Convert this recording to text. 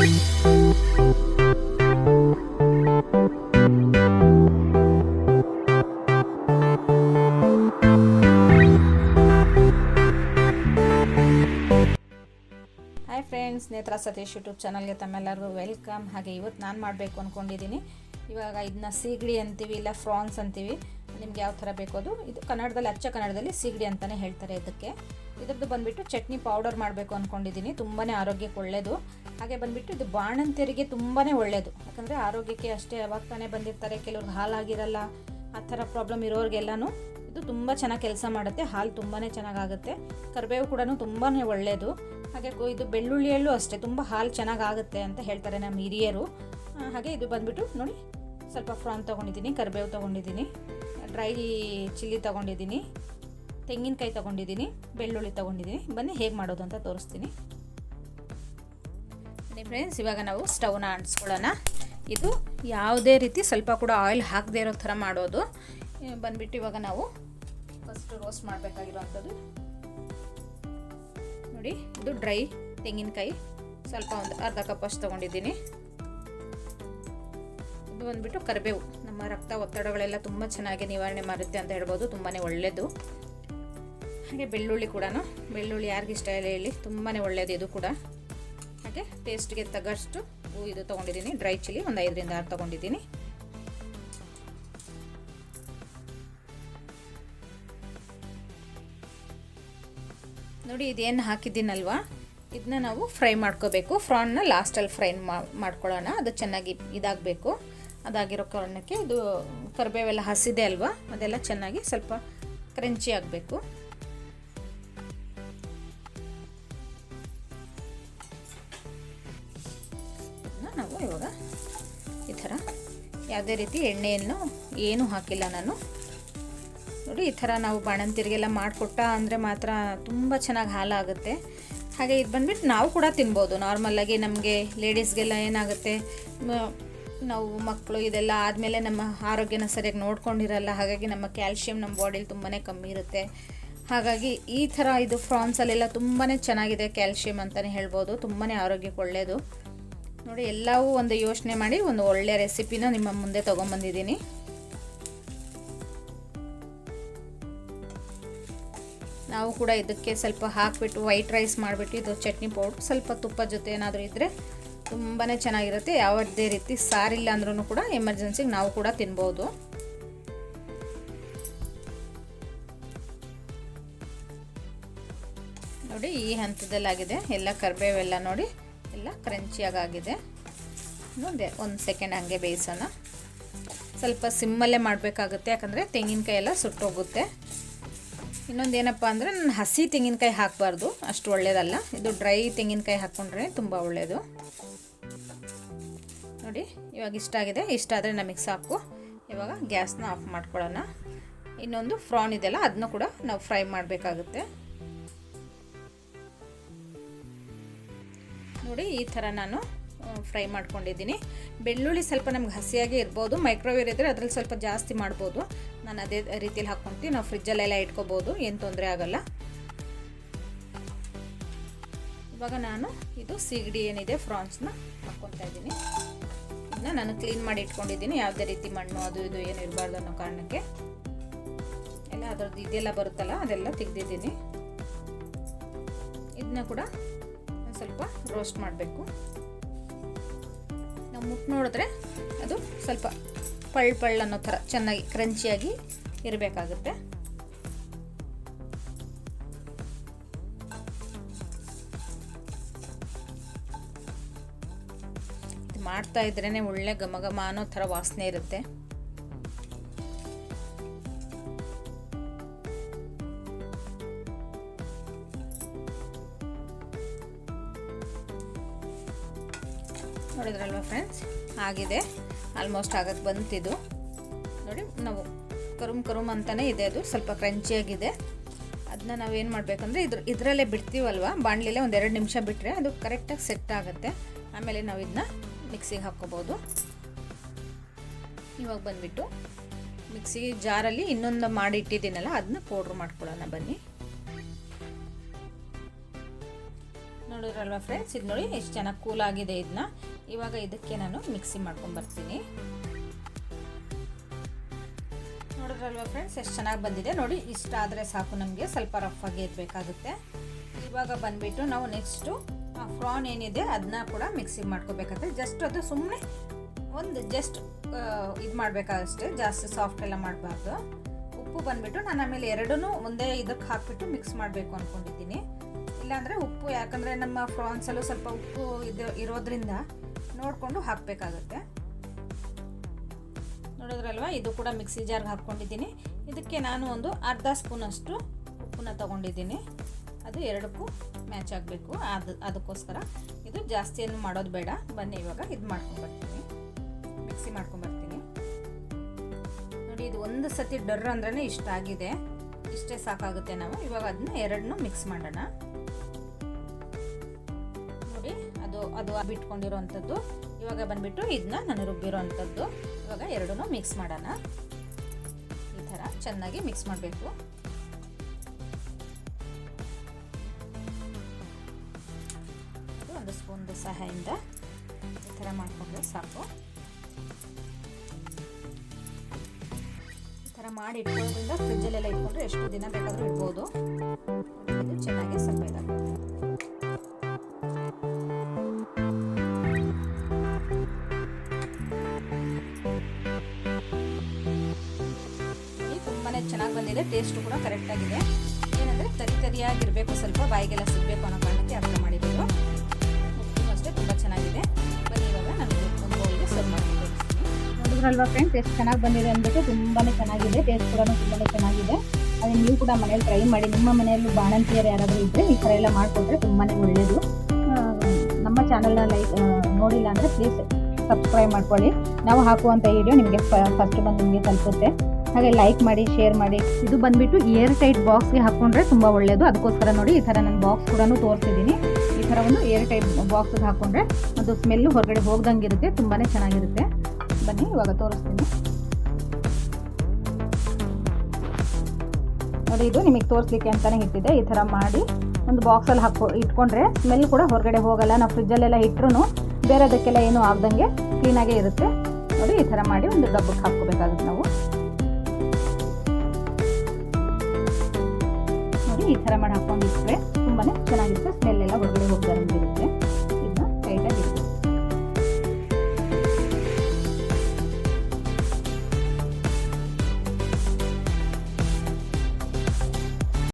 Hi friends ನೇತ್ರ Satish YouTube ಚಾನಲ್ಗೆ ತಮ್ಮೆಲ್ಲರಿಗೂ ವೆಲ್ಕಮ್ ಹಾಗೆ ಇವತ್ತು ನಾನು ಮಾಡಬೇಕು ಅಂದ್ಕೊಂಡಿದ್ದೀನಿ ಇವಾಗ ಇದನ್ನ ಸೀಗಡಿ ಅಂತೀವಿ, ಇಲ್ಲ ಫ್ರಾನ್ಸ್ ಅಂತೀವಿ. ನಿಮ್ಗೆ ಯಾವ ಥರ ಬೇಕು ಅದು? ಇದು ಕನ್ನಡದಲ್ಲಿ, ಅಚ್ಚ ಕನ್ನಡದಲ್ಲಿ ಸಿಗಡಿ ಅಂತಲೇ ಹೇಳ್ತಾರೆ ಇದಕ್ಕೆ. ಇದ್ರದ್ದು ಬಂದುಬಿಟ್ಟು ಚಟ್ನಿ ಪೌಡರ್ ಮಾಡಬೇಕು ಅಂದ್ಕೊಂಡಿದ್ದೀನಿ ತುಂಬಾ ಆರೋಗ್ಯಕ್ಕೆ ಒಳ್ಳೆಯದು ಹಾಗೆ ಬಂದುಬಿಟ್ಟು ಇದು ಬಾಣಂತಿಯರಿಗೆ ತುಂಬಾ ಒಳ್ಳೆಯದು ಯಾಕಂದರೆ ಆರೋಗ್ಯಕ್ಕೆ ಅಷ್ಟೇ ಅವಾಗ ತಾನೇ ಬಂದಿರ್ತಾರೆ, ಕೆಲವ್ರಿಗೆ ಹಾಲಾಗಿರಲ್ಲ, ಆ ಥರ ಪ್ರಾಬ್ಲಮ್ ಇರೋರಿಗೆಲ್ಲನೂ ಇದು ತುಂಬ ಚೆನ್ನಾಗಿ ಕೆಲಸ ಮಾಡುತ್ತೆ. ಹಾಲು ತುಂಬಾ ಚೆನ್ನಾಗಾಗುತ್ತೆ. ಕರಿಬೇವು ಕೂಡ ತುಂಬಾ ಒಳ್ಳೆಯದು ಹಾಗೆ ಇದು ಬೆಳ್ಳುಳ್ಳಿಯಲ್ಲೂ ಅಷ್ಟೇ, ತುಂಬ ಹಾಲು ಚೆನ್ನಾಗಾಗುತ್ತೆ ಅಂತ ಹೇಳ್ತಾರೆ ನಮ್ಮ ಹಿರಿಯರು. ಹಾಗೆ ಇದು ಬಂದುಬಿಟ್ಟು ನೋಡಿ, ಸ್ವಲ್ಪ ಫ್ರಾನ್ ತೊಗೊಂಡಿದ್ದೀನಿ ಕರಿಬೇವು ತೊಗೊಂಡಿದ್ದೀನಿ ಡ್ರೈ ಚಿಲ್ಲಿ ತೊಗೊಂಡಿದ್ದೀನಿ, ತೆಂಗಿನಕಾಯಿ ತೊಗೊಂಡಿದ್ದೀನಿ, ಬೆಳ್ಳುಳ್ಳಿ ತೊಗೊಂಡಿದ್ದೀನಿ. ಬನ್ನಿ, ಹೇಗೆ ಮಾಡೋದು ಅಂತ ತೋರಿಸ್ತೀನಿ. ಬನ್ನಿ ಫ್ರೆಂಡ್ಸ್ ಇವಾಗ ನಾವು ಸ್ಟವ್ನ ಅಂಟಿಸ್ಕೊಳ್ಳೋಣ. ಇದು ಯಾವುದೇ ರೀತಿ ಸ್ವಲ್ಪ ಕೂಡ ಆಯಿಲ್ ಹಾಕದೇ ಇರೋ ಥರ ಮಾಡೋದು. ಬಂದ್ಬಿಟ್ಟು ಇವಾಗ ನಾವು ಫಸ್ಟ್ ರೋಸ್ಟ್ ಮಾಡಬೇಕಾಗಿರೋವಂಥದ್ದು. ನೋಡಿ, ಇದು ಡ್ರೈ ತೆಂಗಿನಕಾಯಿ. ಸ್ವಲ್ಪ ಒಂದು ಅರ್ಧ ಕಪ್ ಅಷ್ಟು ತೊಗೊಂಡಿದ್ದೀನಿ. ಇದು ಬಂದ್ಬಿಟ್ಟು ಕರಿಬೇವು. ನಮ್ಮ ರಕ್ತ ಒತ್ತಡಗಳೆಲ್ಲ ತುಂಬ ಚೆನ್ನಾಗಿ ನಿವಾರಣೆ ಮಾಡುತ್ತೆ ಅಂತ ಹೇಳ್ಬೋದು. ತುಂಬಾ ಒಳ್ಳೆಯದು ಹಾಗೆ ಬೆಳ್ಳುಳ್ಳಿ ಕೂಡ ಬೆಳ್ಳುಳ್ಳಿ ಯಾರಿಗಿಷ್ಟ ಇಲ್ಲ ಹೇಳಿ. ತುಂಬಾ ಒಳ್ಳೆಯದು ಇದು ಕೂಡ. ಹಾಗೆ ಟೇಸ್ಟ್ಗೆ ತಗಷ್ಟು ಇದು ತೊಗೊಂಡಿದ್ದೀನಿ. ಡ್ರೈ ಚಿಲ್ಲಿ ಒಂದು ಐದರಿಂದ ಆರು ತೊಗೊಂಡಿದ್ದೀನಿ. ನೋಡಿ ಇದೇನು ಹಾಕಿದ್ದೀನಲ್ವಾ? ಇದನ್ನ ನಾವು ಫ್ರೈ ಮಾಡ್ಕೋಬೇಕು. ಫ್ರಾನ್ನ ಲಾಸ್ಟಲ್ಲಿ ಫ್ರೈ ಮಾಡ್ಕೊಳ್ಳೋಣ. ಅದು ಚೆನ್ನಾಗಿ ಇದಾಗಬೇಕು. ಅದಾಗಿರೋ ಕಾರಣಕ್ಕೆ ಇದು ಕರಿಬೇವೆಲ್ಲ ಹಸಿದೆ ಅಲ್ವಾ? ಅದೆಲ್ಲ ಚೆನ್ನಾಗಿ ಸ್ವಲ್ಪ ಕ್ರಂಚಿ ಆಗಬೇಕು. ನಾವು ಇವಾಗ ಈ ಥರ ಯಾವುದೇ ರೀತಿ ಎಣ್ಣೆಯನ್ನು ಏನೂ ಹಾಕಿಲ್ಲ ನಾನು. ನೋಡಿ, ಈ ಥರ ನಾವು ಬಾಣಂತಿರಿಗೆಲ್ಲ ಮಾಡಿಕೊಟ್ಟ ಅಂದರೆ ಮಾತ್ರ ತುಂಬ ಚೆನ್ನಾಗಿ ಹಾಲಾಗುತ್ತೆ ಹಾಗೆ ಇದು ಬಂದ್ಬಿಟ್ಟು ನಾವು ಕೂಡ ತಿನ್ಬೋದು. ನಾರ್ಮಲ್ಲಾಗಿ ನಮಗೆ ಲೇಡೀಸ್ಗೆಲ್ಲ ಏನಾಗುತ್ತೆ? ನಾವು ಮಕ್ಕಳು ಇದೆಲ್ಲ ಆದಮೇಲೆ ನಮ್ಮ ಆರೋಗ್ಯನ ಸರಿಯಾಗಿ ನೋಡ್ಕೊಂಡಿರಲ್ಲ, ಹಾಗಾಗಿ ನಮ್ಮ ಕ್ಯಾಲ್ಶಿಯಂ ನಮ್ಮ ಬಾಡಿಲಿ ತುಂಬಾ ಕಮ್ಮಿ ಇರುತ್ತೆ. ಹಾಗಾಗಿ ಈ ಥರ ಇದು ಫ್ರಾನ್ಸಲ್ಲೆಲ್ಲ ತುಂಬಾ ಚೆನ್ನಾಗಿದೆ ಕ್ಯಾಲ್ಶಿಯಂ ಅಂತಲೇ ಹೇಳ್ಬೋದು. ತುಂಬಾ ಆರೋಗ್ಯಕ್ಕೆ ಒಳ್ಳೆಯದು ನೋಡಿ, ಎಲ್ಲವೂ ಒಂದು ಯೋಚನೆ ಮಾಡಿ ಒಂದು ಒಳ್ಳೆಯ ರೆಸಿಪಿನ ನಿಮ್ಮ ಮುಂದೆ ತೊಗೊಂಬಂದಿದ್ದೀನಿ. ನಾವು ಕೂಡ ಇದಕ್ಕೆ ಸ್ವಲ್ಪ ಹಾಕಿಬಿಟ್ಟು ವೈಟ್ ರೈಸ್ ಮಾಡಿಬಿಟ್ಟು, ಇದು ಚಟ್ನಿ ಪೌಡ್ರ್ ಸ್ವಲ್ಪ ತುಪ್ಪ ಜೊತೆ ಏನಾದರೂ ಇದ್ದರೆ ತುಂಬಾ ಚೆನ್ನಾಗಿರುತ್ತೆ, ಯಾವುದೇ ರೀತಿ ಸಾರಿಲ್ಲ ಅಂದ್ರೂ ಕೂಡ ಎಮರ್ಜೆನ್ಸಿಗೆ ನಾವು ಕೂಡ ತಿನ್ಬೋದು. ನೋಡಿ, ಈ ಹಂತದಲ್ಲಾಗಿದೆ. ಎಲ್ಲ ಕರಿಬೇವೆಲ್ಲ ನೋಡಿ, ಎಲ್ಲ ಕ್ರಂಚಿಯಾಗಿದೆ ಮುಂದೆ ಒಂದು ಸೆಕೆಂಡ್ ಹಂಗೆ ಬೇಯಿಸೋಣ. ಸ್ವಲ್ಪ ಸಿಮ್ಮಲ್ಲೇ ಮಾಡಬೇಕಾಗುತ್ತೆ, ಯಾಕಂದರೆ ತೆಂಗಿನಕಾಯಿ ಎಲ್ಲ ಸುಟ್ಟೋಗುತ್ತೆ. ಇನ್ನೊಂದು ಏನಪ್ಪ ಅಂದರೆ ನಾನು ಹಸಿ ತೆಂಗಿನಕಾಯಿ ಹಾಕಬಾರ್ದು, ಅಷ್ಟು ಒಳ್ಳೆಯದಲ್ಲ ಇದು ಡ್ರೈ ತೆಂಗಿನಕಾಯಿ ಹಾಕ್ಕೊಂಡ್ರೆ ತುಂಬ ಒಳ್ಳೆಯದು ನೋಡಿ, ಇವಾಗ ಇಷ್ಟ ಆಗಿದೆ. ಇಷ್ಟ ಆದರೆ ನಮಗೆ ಸಾಕು. ಇವಾಗ ಗ್ಯಾಸ್ನ ಆಫ್ ಮಾಡ್ಕೊಳ್ಳೋಣ. ಇನ್ನೊಂದು ಫ್ರಾನ್ ಇದೆಯಲ್ಲ ಅದನ್ನು ಕೂಡ ನಾವು ಫ್ರೈ ಮಾಡಬೇಕಾಗುತ್ತೆ. ನೋಡಿ, ಈ ಥರ ನಾನು ಫ್ರೈ ಮಾಡ್ಕೊಂಡಿದ್ದೀನಿ. ಬೆಳ್ಳುಳ್ಳಿ ಸ್ವಲ್ಪ ನಮ್ಗೆ ಹಸಿಯಾಗಿ ಇರ್ಬೋದು. ಮೈಕ್ರೋವೇವ್ ಇದ್ದರೆ ಅದ್ರಲ್ಲಿ ಸ್ವಲ್ಪ ಜಾಸ್ತಿ ಮಾಡ್ಬೋದು. ನಾನು ಅದೇ ರೀತಿಯಲ್ಲಿ ಹಾಕ್ಕೊಂತೀವಿ ನಾವು ಫ್ರಿಜ್ಜಲ್ಲೆಲ್ಲ ಇಟ್ಕೋಬೋದು, ಏನು ತೊಂದರೆ ಆಗೋಲ್ಲ. ಇವಾಗ ನಾನು ಇದು ಸಿಗಡಿ ಏನಿದೆ, ಫ್ರಾನ್ಸ್ನ ಹಾಕ್ಕೊತಾ ಇದ್ದೀನಿ. ಇದನ್ನ ನಾನು ಕ್ಲೀನ್ ಮಾಡಿ ಇಟ್ಕೊಂಡಿದ್ದೀನಿ. ಯಾವುದೇ ರೀತಿ ಮಣ್ಣು ಅದು ಇದು ಏನು ಇರಬಾರ್ದು ಅನ್ನೋ ಕಾರಣಕ್ಕೆ. ಎಲ್ಲ ಅದರದ್ದು ಇದೆಲ್ಲ ಬರುತ್ತಲ್ಲ, ಅದೆಲ್ಲ ತೆಗೆದಿದ್ದೀನಿ. ಇದನ್ನ ಕೂಡ ಸ್ವಲ್ಪ ರೋಸ್ಟ್ ಮಾಡಬೇಕು. ನಾವು ಮುಟ್ಟು ನೋಡಿದ್ರೆ ಅದು ಸ್ವಲ್ಪ ಪಳ್ ಪಳ್ ಅನ್ನೋ ಥರ ಚೆನ್ನಾಗಿ ಕ್ರಂಚಿಯಾಗಿ ಇರಬೇಕಾಗುತ್ತೆ. ಇದು ಮಾಡ್ತಾ ಇದ್ರೇ ಒಳ್ಳೆ ಘಮ ಘಮ ಅನ್ನೋ ಥರ ವಾಸನೆ ಇರುತ್ತೆ. ನೋಡಿದ್ರಲ್ವ ಫ್ರೆಂಡ್ಸ್ ಆಗಿದೆ. ಆಲ್ಮೋಸ್ಟ್ ಆಗಕ್ಕೆ ಬಂತಿದ್ದು ನೋಡಿ, ನಾವು ಕರುಮ್ ಕರುಮ್ ಅಂತಲೇ ಇದೆ ಅದು. ಸ್ವಲ್ಪ ಕ್ರಂಚಿಯಾಗಿದೆ. ಅದನ್ನ ನಾವೇನು ಮಾಡಬೇಕಂದ್ರೆ ಇದ್ರ ಇದರಲ್ಲೇ ಬಿಡ್ತೀವಲ್ವ? ಬಾಣಲಿಲೆ ಒಂದು ಎರಡು ನಿಮಿಷ ಬಿಟ್ಟರೆ ಅದು ಕರೆಕ್ಟಾಗಿ ಸೆಟ್ ಆಗುತ್ತೆ. ಆಮೇಲೆ ನಾವು ಇದನ್ನ ಮಿಕ್ಸಿಗೆ ಹಾಕ್ಕೋಬೋದು. ಇವಾಗ ಬಂದುಬಿಟ್ಟು ಮಿಕ್ಸಿ ಜಾರಲ್ಲಿ ಇನ್ನೊಂದು ಮಾಡಿ ಇಟ್ಟಿದ್ದೀನಲ್ಲ ಅದನ್ನ ಪೌಡ್ರ್ ಮಾಡ್ಕೊಳ್ಳೋಣ ಬನ್ನಿ. ನೋಡಿ ನೋಡಿದ್ರಲ್ವ ಫ್ರೆಂಡ್ಸ್ ಇದು ನೋಡಿ ಎಷ್ಟು ಚೆನ್ನಾಗಿ ಕೂಲ್ ಆಗಿದೆ ಇದನ್ನ ಇವಾಗ ಇದಕ್ಕೆ ನಾನು ಮಿಕ್ಸಿ ಮಾಡ್ಕೊಂಡು ಬರ್ತೀನಿ. ನೋಡಿದ್ರಲ್ವ ಫ್ರೆಂಡ್ಸ್ ಎಷ್ಟು ಚೆನ್ನಾಗಿ ಬಂದಿದೆ. ನೋಡಿ, ಇಷ್ಟ ಆದರೆ ಸಾಕು ನಮಗೆ. ಸ್ವಲ್ಪ ರಫ್ ಆಗಿ ಇರಬೇಕಾಗುತ್ತೆ ಇವಾಗ ಬಂದುಬಿಟ್ಟು ನಾವು ನೆಕ್ಸ್ಟು ಫ್ರಾನ್ ಏನಿದೆ ಅದನ್ನ ಕೂಡ ಮಿಕ್ಸಿ ಮಾಡ್ಕೋಬೇಕಾಗುತ್ತೆ. ಜಸ್ಟ್ ಅದು ಸುಮ್ಮನೆ ಒಂದು ಜಸ್ಟ್ ಇದು ಮಾಡಬೇಕಾಗಷ್ಟೇ. ಜಾಸ್ತಿ ಸಾಫ್ಟ್ ಎಲ್ಲ ಮಾಡಬಾರ್ದು. ಉಪ್ಪು ಬಂದುಬಿಟ್ಟು ನಾನು ಆಮೇಲೆ ಎರಡೂ ಒಂದೇ ಇದಕ್ಕೆ ಹಾಕಿಬಿಟ್ಟು ಮಿಕ್ಸ್ ಮಾಡಬೇಕು ಅಂದ್ಕೊಂಡಿದ್ದೀನಿ ಇಲ್ಲಾಂದರೆ ಉಪ್ಪು, ಯಾಕಂದರೆ ನಮ್ಮ ಫ್ರಾನ್ಸಲ್ಲೂ ಸ್ವಲ್ಪ ಉಪ್ಪು ಇದು ಇರೋದ್ರಿಂದ ನೋಡಿಕೊಂಡು ಹಾಕಬೇಕಾಗುತ್ತೆ. ನೋಡಿದ್ರಲ್ವ? ಇದು ಕೂಡ ಮಿಕ್ಸಿ ಜಾರ್ಗೆ ಹಾಕ್ಕೊಂಡಿದ್ದೀನಿ. ಇದಕ್ಕೆ ನಾನು ಒಂದು ಅರ್ಧ ಸ್ಪೂನಷ್ಟು ಉಪ್ಪನ್ನ ತೊಗೊಂಡಿದ್ದೀನಿ. ಅದು ಎರಡಕ್ಕೂ ಮ್ಯಾಚ್ ಆಗಬೇಕು. ಅದು, ಅದಕ್ಕೋಸ್ಕರ ಇದು ಜಾಸ್ತಿ ಏನು ಮಾಡೋದು ಬೇಡ. ಬನ್ನಿ, ಇವಾಗ ಇದು ಮಾಡ್ಕೊಂಡ್ಬರ್ತೀನಿ ಮಿಕ್ಸಿ ಮಾಡ್ಕೊಂಡ್ಬರ್ತೀನಿ ನೋಡಿ, ಇದು ಒಂದು ಸತಿ ಡರ್ ಅಂದ್ರೆ ಇಷ್ಟ ಆಗಿದೆ. ಇಷ್ಟೇ ಸಾಕಾಗುತ್ತೆ ನಾವು. ಇವಾಗ ಅದನ್ನ ಎರಡನ್ನೂ ಮಿಕ್ಸ್ ಮಾಡೋಣ. ಅದು ಬಿಟ್ಕೊಂಡಿರೋವಂಥದ್ದು ಇವಾಗ ಬಂದ್ಬಿಟ್ಟು ಇದನ್ನ ನಾನು ರುಬ್ಬಿರೋ ಅಂಥದ್ದು ಇವಾಗ ಎರಡೂ ಮಿಕ್ಸ್ ಮಾಡೋಣ. ಈ ಥರ ಚೆನ್ನಾಗಿ ಮಿಕ್ಸ್ ಮಾಡಬೇಕು. ಒಂದು ಸ್ಪೂನ್ದು ಸಹಾಯದಿಂದ ಈ ಥರ ಮಾಡಿಕೊಂಡ್ರೆ ಸಾಕು. ಈ ಥರ ಮಾಡಿ ಇಟ್ಕೊಳ್ಳೋದ್ರಿಂದ ಫ್ರಿಜ್ಜಲ್ಲೆಲ್ಲ ಇಟ್ಕೊಂಡ್ರೆ ಎಷ್ಟು ದಿನ ಬೇಕಾದರೂ ಇಡ್ಬೋದು. ಬಂದಿದೆ ಟೇಸ್ಟು ಕೂಡ ಕರೆಕ್ಟಾಗಿದೆ ಏನಂದರೆ ತರಿ ತರಿಯಾಗಿರಬೇಕು, ಸ್ವಲ್ಪ ಬಾಯಿಗೆಲ್ಲ ಸಿಗಬೇಕು ಅನ್ನೋ ಕಾರಣಕ್ಕೆ ಅರ್ಥ ಮಾಡಿರೋದು. ಅಷ್ಟೇ ತುಂಬ ಚೆನ್ನಾಗಿದೆ. ಬನ್ನಿ, ಇವಾಗ ನಾನು ಒಂದು ಬೌಲ್ಗೆ ಸರ್ವ್ ಮಾಡ್ತೀನಿ. ನೋಡಿದ್ರಲ್ವಾ ಫ್ರೆಂಡ್ಸ್ ಎಷ್ಟು ಚೆನ್ನಾಗಿ ಬಂದಿದೆ ಅಂದ್ಬಿಟ್ಟು ತುಂಬಾ ಚೆನ್ನಾಗಿದೆ. ಟೇಸ್ಟ್ ಕೂಡ ತುಂಬಾ ಚೆನ್ನಾಗಿದೆ. ಅದೇ ನೀವು ಕೂಡ ಮನೇಲಿ ಟ್ರೈ ಮಾಡಿ, ನಿಮ್ಮ ಮನೆಯಲ್ಲೂ ಬಾಣಂತಿಯರು ಯಾರಾದರೂ ಇದ್ದರೆ ಈ ಥರ ಎಲ್ಲ ಮಾಡಿಕೊಟ್ರೆ ತುಂಬಾ ಒಳ್ಳೆಯದು ನಮ್ಮ ಚಾನಲ್ನ ಲೈಕ್ ನೋಡಿಲ್ಲ ಅಂದರೆ ಪ್ಲೀಸ್ ಸಬ್ಸ್ಕ್ರೈಬ್ ಮಾಡ್ಕೊಳ್ಳಿ. ನಾವು ಹಾಕುವಂಥ ವಿಡಿಯೋ ನಿಮಗೆ ಫಸ್ಟ್ ಬಂದು ನಿಮಗೆ ತಲುಪುತ್ತೆ. ಹಾಗೆ ಲೈಕ್ ಮಾಡಿ ಶೇರ್ ಮಾಡಿ. ಇದು ಬಂದ್ಬಿಟ್ಟು ಏರ್ ಟೈಟ್ ಬಾಕ್ಸ್ಗೆ ಹಾಕೊಂಡ್ರೆ ತುಂಬ ಒಳ್ಳೆಯದು ಅದಕ್ಕೋಸ್ಕರ ನೋಡಿ, ಈ ಥರ ನಾನು ಬಾಕ್ಸ್ ಕೂಡ ತೋರಿಸಿದ್ದೀನಿ. ಈ ಥರ ಒಂದು ಏರ್ ಟೈಟ್ ಬಾಕ್ಸ್ಗೆ ಹಾಕ್ಕೊಂಡ್ರೆ ಅದು ಸ್ಮೆಲ್ಲು ಹೊರಗಡೆ ಹೋಗ್ದಂಗೆ ಇರುತ್ತೆ ತುಂಬಾ ಚೆನ್ನಾಗಿರುತ್ತೆ. ಬನ್ನಿ, ಇವಾಗ ತೋರಿಸ್ತೀನಿ. ನೋಡಿ, ಇದು ನಿಮಗೆ ತೋರಿಸ್ಲಿಕ್ಕೆ ಅಂತಲೇ ಇಟ್ಟಿದೆ ಈ ಥರ ಮಾಡಿ ಒಂದು ಬಾಕ್ಸಲ್ಲಿ ಹಾಕ್ಕೊ ಇಟ್ಕೊಂಡ್ರೆ ಸ್ಮೆಲ್ ಕೂಡ ಹೊರಗಡೆ ಹೋಗಲ್ಲ. ನಾವು ಫ್ರಿಜ್ಜಲ್ಲೆಲ್ಲ ಇಟ್ಟರು ಬೇರೆದಕ್ಕೆಲ್ಲ ಏನೂ ಆಗ್ದಂಗೆ ಕ್ಲೀನಾಗೇ ಇರುತ್ತೆ. ನೋಡಿ, ಈ ಥರ ಮಾಡಿ ಒಂದು ಡಬ್ಬಕ್ಕೆ ಹಾಕ್ಕೋಬೇಕಾಗುತ್ತೆ ನಾವು. ನೋಡಿ ಈ ಥರ ಮಾಡಿ ಹಾಕ್ಕೊಂಡಿಟ್ರೆ ತುಂಬಾ ಚೆನ್ನಾಗಿರುತ್ತೆ. ಸ್ಮೆಲ್ ಎಲ್ಲ ಹೊರಗಡೆ ಹೋಗ್ತಾರೆ ಇರುತ್ತೆ ಇದನ್ನ ಟೈಟಾಗಿ